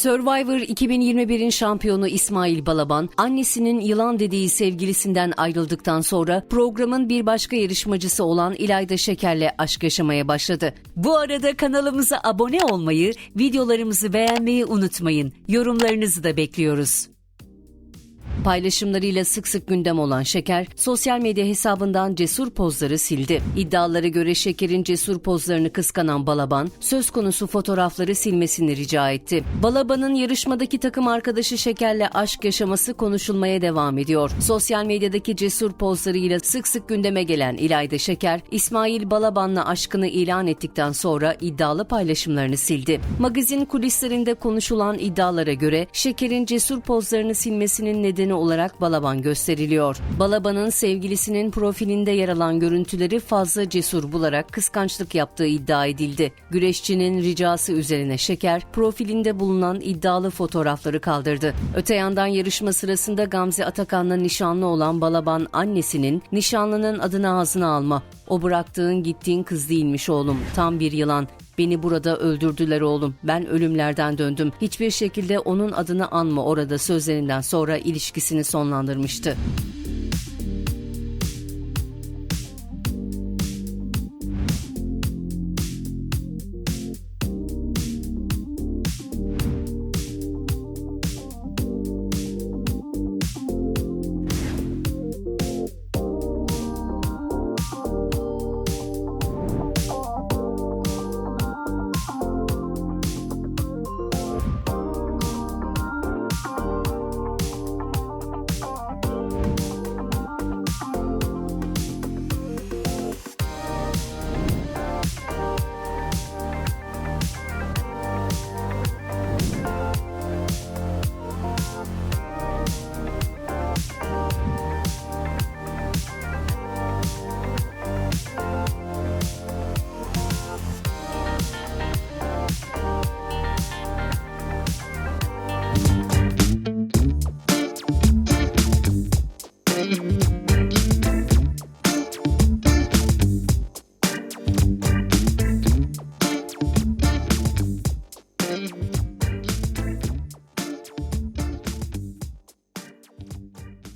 Survivor 2021'in şampiyonu İsmail Balaban, annesinin yılan dediği sevgilisinden ayrıldıktan sonra programın bir başka yarışmacısı olan İlayda Şeker'le aşk yaşamaya başladı. Bu arada kanalımıza abone olmayı, videolarımızı beğenmeyi unutmayın. Yorumlarınızı da bekliyoruz. Paylaşımlarıyla sık sık gündem olan Şeker, sosyal medya hesabından cesur pozları sildi. İddialara göre Şeker'in cesur pozlarını kıskanan Balaban, söz konusu fotoğrafları silmesini rica etti. Balaban'ın yarışmadaki takım arkadaşı Şeker'le aşk yaşaması konuşulmaya devam ediyor. Sosyal medyadaki cesur pozlarıyla sık sık gündeme gelen İlayda Şeker, İsmail Balaban'la aşkını ilan ettikten sonra iddialı paylaşımlarını sildi. Magazin kulislerinde konuşulan iddialara göre Şeker'in cesur pozlarını silmesinin nedeni olarak Balaban gösteriliyor. Balaban'ın sevgilisinin profilinde yer alan görüntüleri fazla cesur bularak kıskançlık yaptığı iddia edildi. Güreşçinin ricası üzerine Şeker, profilinde bulunan iddialı fotoğrafları kaldırdı. Öte yandan yarışma sırasında Gamze Atakan'la nişanlı olan Balaban annesinin nişanlının adını ağzına alma. O bıraktığın gittiğin kız değilmiş oğlum. Tam bir yılan. Beni burada öldürdüler oğlum. Ben ölümlerden döndüm. Hiçbir şekilde onun adını anma orada sözlerinden sonra ilişkisini sonlandırmıştı. Mm-hmm.